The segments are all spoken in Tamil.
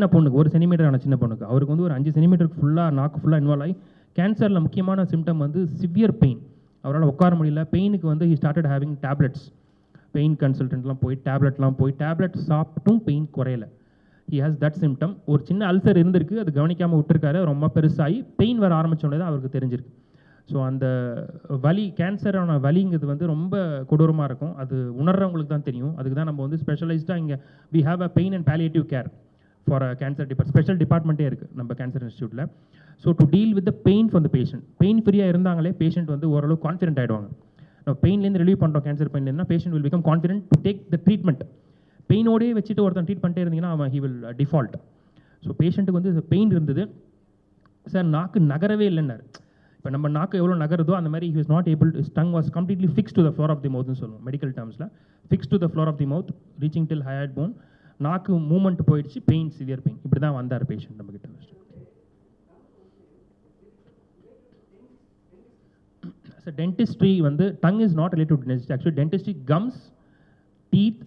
சின்ன பொண்ணுக்கு ஒரு சென்டிமீட்டரான சின்ன பொண்ணுக்கு. அவருக்கு வந்து ஒரு அஞ்சு சென்டிமீட்டருக்கு ஃபுல்லாக நாக்கு ஃபுல்லாக இன்வால்வ் ஆகி கேன்சரில் முக்கியமான சிம்டம் வந்து சிவியர் பெயின் அவரால் உட்கார முடியல. பெயினுக்கு வந்து he started having tablets pain கன்சல்டன்ட்லாம் போய் டேப்லெட்லாம் போய் டேப்லெட் சாப்பிட்டும் பெயின் குறையல. ஹி ஹாஸ் தட் சிம்டம் ஒரு சின்ன அல்சர் இருந்திருக்கு அது கவனிக்காமல் விட்டுருக்காரு ரொம்ப பெருசாகி பெயின் வர ஆரம்பிச்சோடனே தான் அவருக்கு தெரிஞ்சிருக்கு. ஸோ அந்த வலி கேன்சரான வலிங்கிறது வந்து ரொம்ப கொடூரமாக இருக்கும். அது உணர்றவங்களுக்கு தான் தெரியும். அதுக்கு தான் நம்ம வந்து ஸ்பெஷலைஸ்டாக இங்கே we have a pain and palliative care for a cancer depart special டிபார்ட்மெண்ட்டே இருக்குது நம்ம கேன்சர் இன்ஸ்டியூட்டில் so to deal with the pain for the patient pain ஃப்ரீயாக இருந்தாங்களே பேஷண்ட் வந்து ஓரளவு கான்ஃபிடென்ட் ஆகிடுவாங்க நம்ம பெயின்லேருந்து ரிலீவ் பண்ணுறோம் cancer பெயின்லேருந்தா patient will become confident to take the treatment பெயினோடே வச்சுட்டு ஒருத்தன் ட்ரீட் பண்ணிட்டே இருந்தீங்கன்னா அவன் ஹி வில் டிஃபால்ட் ஸோ பேஷண்ட்டுக்கு வந்து பெயின் இருந்தது. சார் நாக்கு நகரவே இல்லைன்னாரு. இப்போ நம்ம நாக்கு எவ்வளோ நகருதோ அந்த மாதிரி he was not able tongue was completely fix to the floor of the மவுத்னு சொல்லுவோம் medical டேர்ம்ஸில் fix to the floor of the mouth reaching till hyoid bone நாக்கு மூமெண்ட் போயிடுச்சு பெயின் சிவியர் பெயின் இப்படி தான் வந்தார் பேஷண்ட் நம்மக்கிட்ட கிட்ட ஸோ டென்டிஸ்ட்ரி வந்து tongue is not related dentistry actually dentistry comes teeth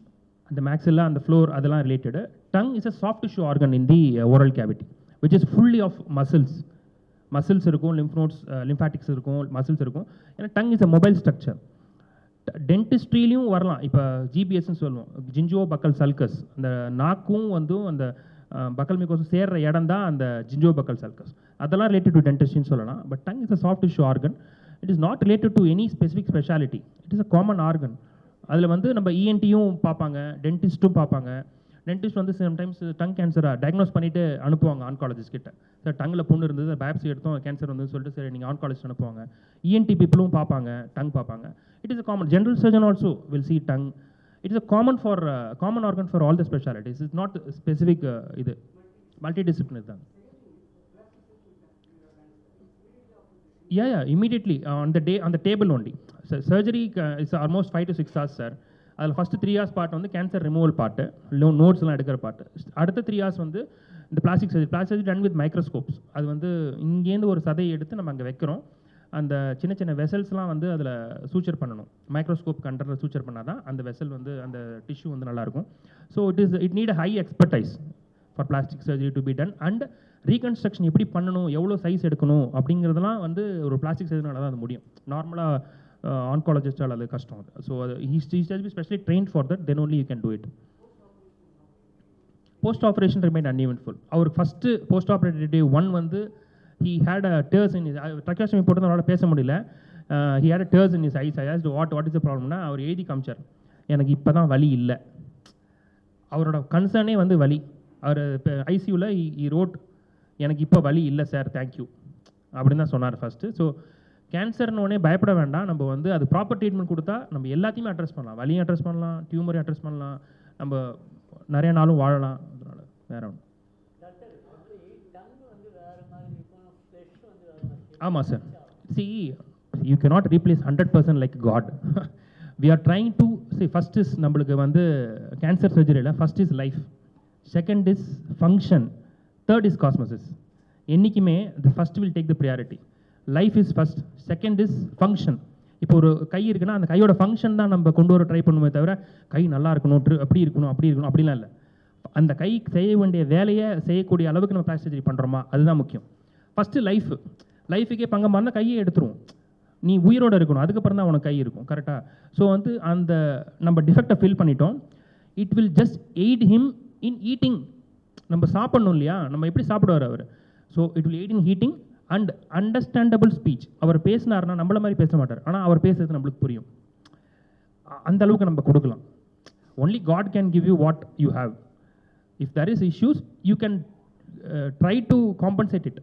அந்த மேக்ஸில்லா அந்த ஃப்ளோர் அதெல்லாம் related tongue is a soft tissue organ in the oral cavity which is fully of muscles muscles இருக்கும் லிம்ஃப் நோட்ஸ் லிம்ஃபாட்டிக்ஸ் இருக்கும் மசில்ஸ் இருக்கும். ஏன்னா tongue is a mobile structure டென்டிஸ்ட்ரிலையும் வரலாம். இப்போ ஜிபிஎஸ்ன்னு சொல்லுவோம். ஜிஞ்சோ பக்கல் சல்கஸ் அந்த நாக்கும் வந்து அந்த பக்கல் மிகோசும் சேர்ற இடம் தான் அந்த ஜிஞ்சோ பக்கல் சல்கஸ் அதெல்லாம் ரிலேட்டட் டு டென்டிஸ்ட்ரின்னு சொல்லலாம். But tongue is a soft tissue organ it is not related to any specific speciality it is a common organ அதில் வந்து நம்ம இஎன்டியும் பார்ப்பாங்க டென்டிஸ்ட்டும் பார்ப்பாங்க. டென்டிஸ்ட் வந்து சம்டைம்ஸ் டங் கேன்சரை டயக்னோஸ் பண்ணிட்டு அனுப்புவாங்க ஆன்காலஜிஸ்ட் கிட்ட. சார் டங்கில் புண்ணு இருந்தது பேப்சி எடுத்தோம் கேன்சர் வந்து சொல்லிட்டு சரி நீங்கள் ஆன்காலஜிஸ்ட் அனுப்புவாங்க. இஎன்டி பீப்புளும் பார்ப்பாங்க டங் பார்ப்பாங்க. It is a common general surgeon also will see tongue it is a common for common organ for all the specialities is not specific இது. மல்டி டிசிப்ளினர் தான். Yeah, yeah, immediately uh, on the day on the table only. So, surgery uh, is almost five to hours, sir. அதில் ஃபஸ்ட்டு த்ரீ ஹார்ஸ் பாட்டு வந்து கேன்சர் ரிமூவல் பாட்டு லோ நோட்ஸ்லாம் எடுக்கிற பாட்டு அடுத்த த்ரீ ஹார்ஸ் வந்து இந்த plastic surgery plastic surgery done with microscopes அது வந்து இங்கேருந்து ஒரு சதையை எடுத்து நம்ம அங்கே வைக்கிறோம். அந்த சின்ன சின்ன வெசல்ஸ்லாம் வந்து அதில் சூச்சர் பண்ணணும். மைக்ரோஸ்கோப் கண்டரில் சூச்சர் பண்ணால் தான் அந்த வெசல் வந்து அந்த டிஷ்யூ வந்து நல்லாயிருக்கும். So it is it need high expertise for plastic surgery to be done and reconstruction எப்படி பண்ணணும்? எவ்வளோ சைஸ் எடுக்கணும்? அப்படிங்கிறதுலாம் வந்து ஒரு பிளாஸ்டிக் சர்ஜரினால தான் அது முடியும். நார்மலாக Uh, ஆன்காலஜிஸ்டால் அது கஷ்டம் அது. ஸோ அது he's he's be specially train for that then only you can do it post operation remain uneventful our first post operative one வந்து he had a tears in tracheostomy போட்டு அவரால் பேச முடியல. He had a tears in is eyes I what what is the ப்ராப்ளம்னா அவர் எழுதி காமிச்சார். எனக்கு இப்போ தான் வலி இல்லை. அவரோட கன்சர்னே வந்து வலி. அவர் இப்போ ஐசியூவில் இ ரோட் எனக்கு இப்போ வலி இல்லை சார் தேங்க்யூ அப்படின்னு தான் சொன்னார் ஃபஸ்ட்டு ஸோ கேன்சர்னோடனே பயப்பட வேண்டாம். நம்ம வந்து அது ப்ராப்பர் ட்ரீட்மெண்ட் கொடுத்தா நம்ம எல்லாத்தையுமே அட்ரஸ் பண்ணலாம். வலியும் அட்ரஸ் பண்ணலாம் டியூமரையும் அட்ரஸ் பண்ணலாம். நம்ம நிறைய நாளும் வாழலாம். அதனால வேற ஒன்று ஆமாம் sir see you can not replace hundred percent like God we are trying to see first is நம்மளுக்கு வந்து cancer சர்ஜரியில் first is life second is function third is cosmesis என்றைக்குமே the first will take the priority life is first second is function இப்போ ஒரு கை இருக்குன்னா அந்த கையோட ஃபங்க்ஷன் தான் நம்ம கொண்டு வர ட்ரை பண்ணுமே தவிர கை நல்லா இருக்கணும் ட்ரு- அப்படி இருக்கணும் அப்படி இருக்கணும் அப்படிலாம் இல்லை. அந்த கை செய்ய வேண்டிய வேலையை செய்யக்கூடிய அளவுக்கு நம்ம பிளாஸ்டிக் சர்ஜரி பண்ணுறோமா அதுதான் முக்கியம். ஃபஸ்ட்டு லைஃப் லைஃபுக்கே பங்கமாக கையை எடுத்துருவோம். நீ உயிரோட இருக்கணும் அதுக்கப்புறம் தான் உனக்கு கை இருக்கும் கரெக்டாக ஸோ வந்து அந்த நம்ம டிஃபெக்டை ஃபில் பண்ணிட்டோம். It will just aid him in eating நம்ம சாப்பிடணும் இல்லையா? நம்ம எப்படி சாப்பிடுவார் அவர்? So it will aid in eating and understandable speech அவர் பேசினார்னா நம்மள மாதிரி பேச மாட்டார். ஆனால் அவர் பேசுறது நம்மளுக்கு புரியும். அந்த அளவுக்கு நம்ம கொடுக்கலாம். Only God can give you what you have if there is issues you can try to compensate it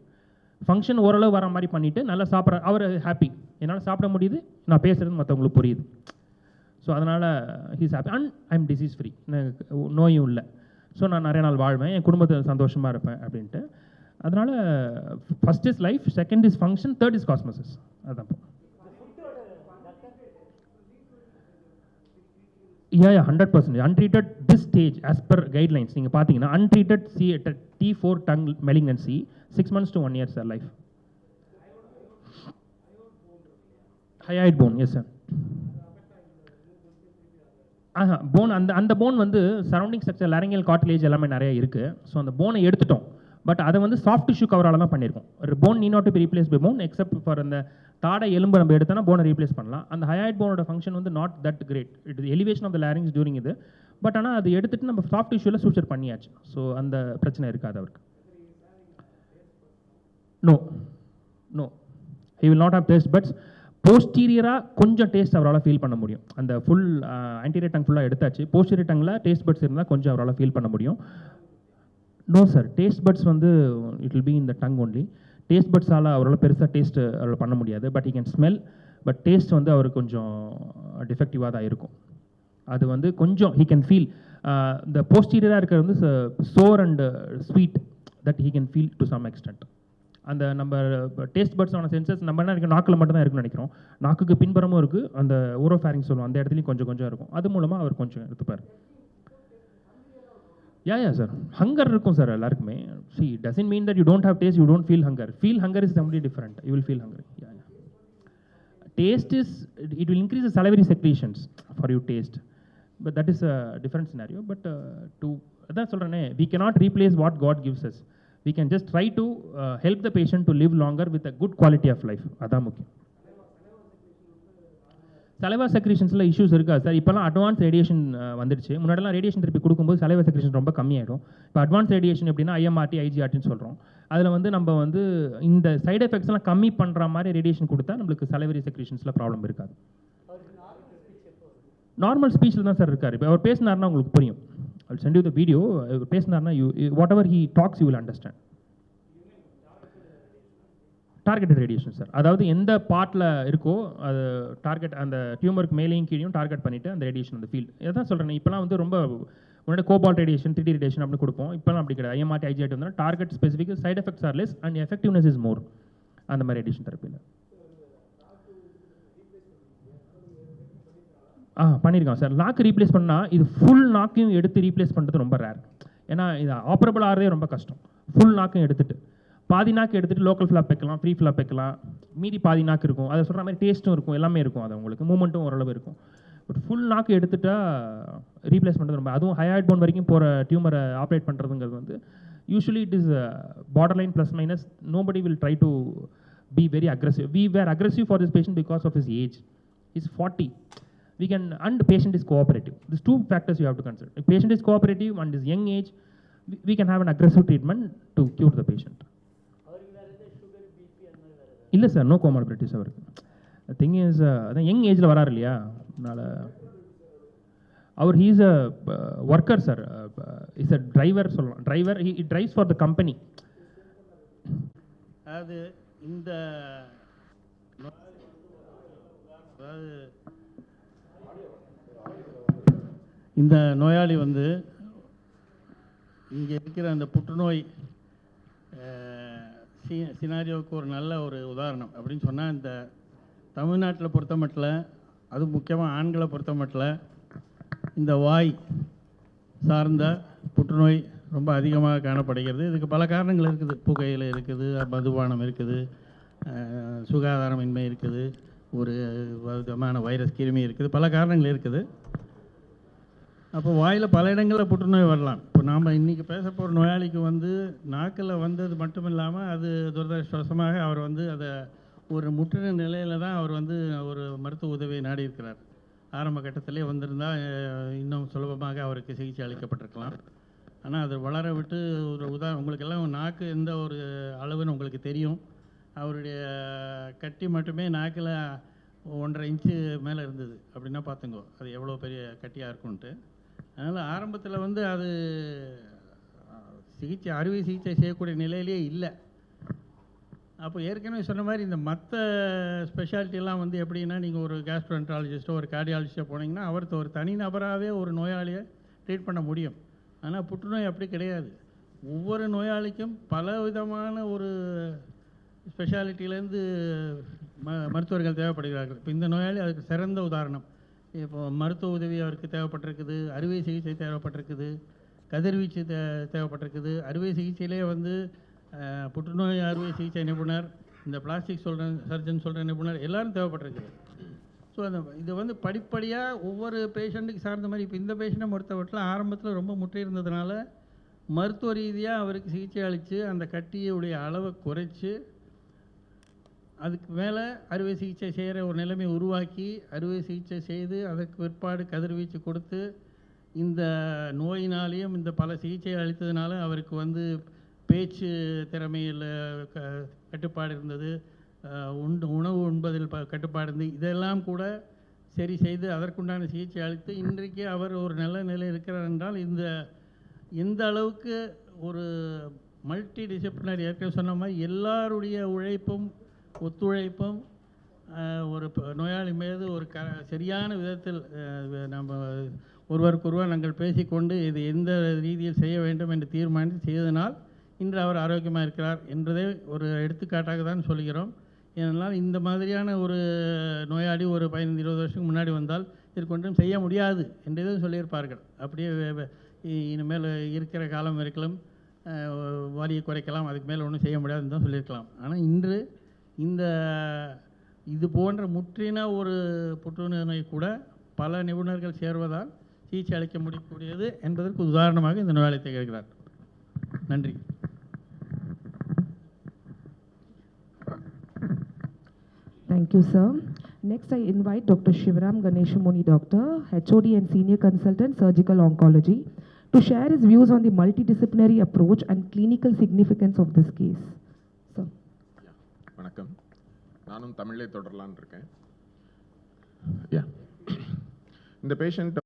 function ஓரளவு வர மாதிரி பண்ணிவிட்டு நல்லா சாப்பிட்ற அவர் ஹாப்பி என்னால் சாப்பிட முடியுது நான் பேசுகிறது மற்றவங்களுக்கு புரியுது. ஸோ அதனால் he's happy and I am disease free நோயும் இல்லை. ஸோ நான் நிறைய நாள் வாழ்வேன். என் குடும்பத்தில் சந்தோஷமாக இருப்பேன் அப்படின்ட்டு. அதனால் first is life second is function third is cosmesis அதான் yeah yeah hundred percent untreated this stage as per guidelines நீங்கள் பார்த்தீங்கன்னா untreated C T four tongue malignancy six months to one year sir life hyoid bone yes sir Aha bone அந்த அந்த போன் வந்து சரௌண்டிங் ஸ்ட்ரக்சர் லரங்கியல் காட்லேஜ் எல்லாமே நிறைய இருக்குது ஸோ அந்த போனை எடுத்துட்டோம். பட் அதை வந்து சாஃப்ட் டிஷ்யூ கவரால் தான் பண்ணியிருக்கோம். ஒரு bone need not to be replace by bone except for அந்த தாடை எலும்பு நம்ம எடுத்தோன்னா போனை ரீப்ளேஸ் பண்ணலாம். அந்த ஹயாய்ட் போனோட ஃபங்க்ஷன் வந்து not that great it is elevation of the larynx during இது. பட் ஆனால் அது எடுத்துட்டு நம்ம சாஃப்ட் டிஷ்யூவில் சூச்சர் பண்ணியாச்சு. ஸோ அந்த பிரச்சனை இருக்காது அவருக்கு. No no he will not have taste buds போஸ்டீரியராக கொஞ்சம் டேஸ்ட் அவரால் ஃபீல் பண்ண முடியும். அந்த ஃபுல் ஆன்டீரியர் டங் ஃபுல்லாக எடுத்தாச்சு. போஸ்டீரியர் டங்கில் டேஸ்ட் பட்ஸ் இருந்தால் கொஞ்சம் அவரால் ஃபீல் பண்ண முடியும். நோ சார் டேஸ்ட் பட்ஸ் வந்து இட் வில் பி இந்த டங் ஒன்லி டேஸ்ட் பட்ஸால் அவரால் பெருசாக டேஸ்ட்டு அவரால் பண்ண முடியாது. But he can smell but taste வந்து அவருக்கு கொஞ்சம் டிஃபெக்டிவாக தான் இருக்கும். அது வந்து கொஞ்சம் ஹீ கேன் ஃபீல் இந்த போஸ்டீரியராக இருக்கிறது வந்து sour and sweet that he can feel to some extent அந்த நம்ம டேஸ்ட் பட்ஸான சென்சஸ் நம்ம என்ன நாக்கில் மட்டும் தான் இருக்குன்னு நினைக்கிறோம். நாக்குக்கு பின்புறமும் இருக்குது அந்த ஊரோஃபேரிங் சொல்லுவோம். அந்த இடத்துலையும் கொஞ்சம் கொஞ்சம் இருக்கும். அது மூலமாக அவர் கொஞ்சம் எடுத்துப்பார். யா யா சார் ஹங்கர் இருக்கும் சார் எல்லாருக்குமே see doesn't mean that you don't have taste you don't feel hunger feel hunger is complete different you will feel hunger yeah yeah taste is it will increase the salivary secretions for you taste but that is a different scenario but uh, to அதான் சொல்கிறேனே we cannot replace what god gives us we can just try to uh, help the patient to live longer with a good quality of life அதான் முக்கியம் சலைவா செக்ரேஷன்ஸில் இஷ்யூஸ் இருக்கா? சார் இப்போலாம் அட்வான்ஸ் ரேடியேஷன் வந்துருச்சு முன்னாடிலாம் ரேடியேஷன் திருப்பி கொடுக்கும்போது சலைவா செக்ரேஷன் ரொம்ப கம்மியாயிடும். இப்போ அட்வான்ஸ் ரேடியேஷன் எப்படின்னா ஐஎம்ஆர்டி ஐஜிஆர்டின்னு சொல்கிறோம் அதில் வந்து நம்ம வந்து இந்த சைடு எஃபெக்ட்ஸ்லாம் கம்மி பண்ணுற மாதிரி ரேடியேஷன் கொடுத்தா நம்மளுக்கு சலைவரி செக்ரேஷன்ஸில் ப்ராப்ளம் இருக்காது. நார்மல் ஸ்பீச்சில் தான் சார் இருக்கார். இப்போ அவர் பேசினார்னா உங்களுக்கு புரியும். அவர் சென்ட் யூ த வீடியோ அவர் பேசினார்னா you whatever he talks you will understand target radiation sir அதாவது எந்த பார்ட்டில் இருக்கோ அது டார்கெட் அந்த டியூமருக்கு மேலேயும் கீழேயும் டார்கெட் பண்ணிவிட்டு அந்த ரேடியேஷன் அந்த ஃபீல்ட் இதான் சொல்கிறேன் இப்போலாம் வந்து ரொம்ப முன்னாடி கோபால் ரேடியேஷன் த்ரீ ரேடியேஷன் அப்படின்னு கொடுப்போம். இப்போலாம் அப்படி கிடையாது. ஐஎம்ஆர்டி ஐஜிஆர்டி வந்து target specific side effects are less and effectiveness is more அந்த மாதிரி ரேடியேஷன் தெரப்பியில் ஆ பண்ணியிருக்கான் சார் லாக் ரீப்ளேஸ் பண்ணால் இது ஃபுல் நாக்கையும் எடுத்து ரீப்ளேஸ் பண்ணுறது ரொம்ப ரேர் ஏன்னா இது ஆப்ரபிள் ஆகிறதே ரொம்ப கஷ்டம். ஃபுல் நாக்கையும் எடுத்துகிட்டு பாதி நாக்கு எடுத்துட்டு லோக்கல் ஃபிளாப் வைக்கலாம் ஃப்ரீ ஃபிளாப் வைக்கலாம். மீதி பாதி நாக்கு இருக்கும். அதை சொல்கிற மாதிரி டேஸ்ட்டும் இருக்கும். எல்லாமே இருக்கும் அது உங்களுக்கு. மூமெண்ட்டும் ஓரளவு இருக்கும். பட் ஃபுல் நாக்கு எடுத்துட்டா ரீப்ளேஸ் பண்ணுறது ரொம்ப அதுவும் ஹையாய்ட் போன் வரைக்கும் போகிற டியூமரை ஆப்ரேட் பண்ணுறதுங்கிறது வந்து usually it is borderline plus minus nobody will try to be very aggressive we were aggressive for this patient because of his age is forty we can and patient is cooperative. These two factors you have to consider. If patient is cooperative and is young age we, we can have an aggressive treatment to cure the patient. இல்லை சார் நோ கோமார்பிலிட்டிஸ் அவருக்கு. திங் இஸ் அதான் யங் ஏஜில் வராரு இல்லையா? அதனால் அவர் he's a worker sir is a driver சொல்லலாம். Driver he drives for the company அதாவது இந்த அதாவது இந்த நோயாளி வந்து இங்கே இருக்கிற அந்த புற்றுநோய் சி- சினாரியோவுக்கு ஒரு நல்ல ஒரு உதாரணம் அப்படின்னு சொன்னால் இந்த தமிழ்நாட்டில் பொறுத்த மட்டில் அது முக்கியமாக ஆண்களை பொறுத்த மட்டில் இந்த வாய் சார்ந்த புற்றுநோய் ரொம்ப அதிகமாக காணப்படுகிறது. இதுக்கு பல காரணங்கள் இருக்குது. புகையில் இருக்குது மதுபானம் இருக்குது சுகாதாரமின்மை இருக்குது ஒரு விதமான வைரஸ் கிருமி இருக்குது பல காரணங்கள் இருக்குது. அப்போ வாயில் பல இடங்களில் புற்றுநோய் வரலாம். இப்போ நாம் இன்றைக்கி பேச போகிற நோயாளிக்கு வந்து நாக்கில் வந்தது மட்டும் இல்லாமல் அது துரதிருஷ்டவசமாக அவர் வந்து அதை ஒரு முற்றின நிலையில் தான் அவர் வந்து ஒரு மருத்துவ உதவியை நாடி இருக்கிறார் ஆரம்ப கட்டத்திலே வந்திருந்தால் இன்னும் சுலபமாக அவருக்கு சிகிச்சை அளிக்கப்பட்டிருக்கலாம். ஆனால் அது வளர விட்டு ஒரு உதா உங்களுக்கெல்லாம் நாக்கு எந்த ஒரு அளவுன்னு உங்களுக்கு தெரியும். அவருடைய கட்டி மட்டுமே நாக்கில் ஒன்றரை இன்ச்சு மேலே இருந்தது. அப்படின்னா பார்த்துங்கோ அது எவ்வளோ பெரிய கட்டியாக இருக்கும்ன்ட்டு. அதனால் ஆரம்பத்தில் வந்து அது சிகிச்சை அறுவை சிகிச்சை செய்யக்கூடிய நிலையிலேயே இல்லை. அப்போ ஏற்கனவே சொன்ன மாதிரி இந்த மற்ற ஸ்பெஷாலிட்டிலாம் வந்து எப்படின்னா நீங்கள் ஒரு கேஸ்ட்ரோஎன்ட்ராலஜிஸ்ட்டோ ஒரு கார்டியாலஜிஸ்ட்டோ போனீங்கன்னா அவருக்கு ஒரு தனி நபராகவே ஒரு நோயாளியை ட்ரீட் பண்ண முடியும். ஆனால் புற்றுநோய் அப்படி கிடையாது. ஒவ்வொரு நோயாளிக்கும் பல விதமான ஒரு ஸ்பெஷாலிட்டியிலேருந்து ம மருத்துவர்கள் தேவைப்படுகிறார்கள். இப்போ இந்த நோயாளி அதுக்கு சிறந்த உதாரணம். இப்போ மருத்துவ உதவி அவருக்கு தேவைப்பட்டிருக்குது அறுவை சிகிச்சை தேவைப்பட்டிருக்குது கதிர்வீச்சு தே தேவைப்பட்டிருக்குது. அறுவை சிகிச்சையிலே வந்து புற்றுநோய் அறுவை சிகிச்சை நிபுணர் இந்த பிளாஸ்டிக் சொல்கிற சர்ஜன் சொல்கிற நிபுணர் எல்லாரும் தேவைப்பட்டிருக்குது. ஸோ அந்த இது வந்து படிப்படியாக ஒவ்வொரு பேஷண்ட்டுக்கு சார்ந்த மாதிரி இப்போ இந்த பேஷண்ட்டை பொறுத்தவரையில் ஆரம்பத்தில் ரொம்ப முற்றிருந்ததுனால மருத்துவ ரீதியாக அவருக்கு சிகிச்சை அளித்து அந்த கட்டியுடைய அளவை குறைச்சி அதுக்கு மேலே அறுவை சிகிச்சை செய்கிற ஒரு நிலைமை உருவாக்கி அறுவை சிகிச்சை செய்து அதற்கு பிற்பாடு கதிர்வீச்சு கொடுத்து இந்த நோயினாலேயும் இந்த பல சிகிச்சை அளித்ததுனால அவருக்கு வந்து பேச்சு திறமையில் க கட்டுப்பாடு இருந்தது. உண்டு உணவு உண்பதில் ப கட்டுப்பாடு இருந்தது இதெல்லாம் கூட சரி செய்து அதற்குண்டான சிகிச்சை அளித்து இன்றைக்கு அவர் ஒரு நல்ல நிலையில் இருக்கிறார் என்றால் இந்த எந்த அளவுக்கு ஒரு மல்டி டிசிப்ளினரி ஏற்கனவே சொன்ன மாதிரி எல்லாருடைய உழைப்பும் ஒத்துழைப்பும் ஒரு நோயாளி மீது ஒரு க சரியான விதத்தில் நம்ம ஒருவருக்கொருவர் நாங்கள் பேசிக்கொண்டு இது எந்த ரீதியில் செய்ய வேண்டும் என்று தீர்மானித்து செய்ததனால் இன்று அவர் ஆரோக்கியமாக இருக்கிறார் என்பதை ஒரு எடுத்துக்காட்டாக தான் சொல்கிறோம் ஏனென்றால் இந்த மாதிரியான ஒரு நோயாளி ஒரு பதினைந்து இருபது வருஷத்துக்கு முன்னாடி வந்தால் இதற்கு ஒன்றும் செய்ய முடியாது என்றதும் சொல்லியிருப்பார்கள். அப்படியே இனிமேல் இருக்கிற காலம் இருக்கலாம் வலியை குறைக்கலாம் அதுக்கு மேலே ஒன்றும் செய்ய முடியாதுன்னு தான் சொல்லியிருக்கலாம். ஆனால் இன்று இந்த இது போன்ற முற்றின ஒரு புற்றுநோய் நோய் கூட பல நிபுணர்கள் சேர்வதால் சிகிச்சை அளிக்க முடியக்கூடியது என்பதற்கு உதாரணமாக இந்த நோயாளி திகழ்கிறார் நன்றி Thank you, sir. Next, I invite Dr. Shivaram Ganeshamuni, Doctor, HOD and Senior Consultant, Surgical Oncology, to share his views on the multidisciplinary approach and clinical significance of this case. வணக்கம். நானும் தமிழே தொடரலான்னு இருக்கேன். யா இந்த பேஷண்ட்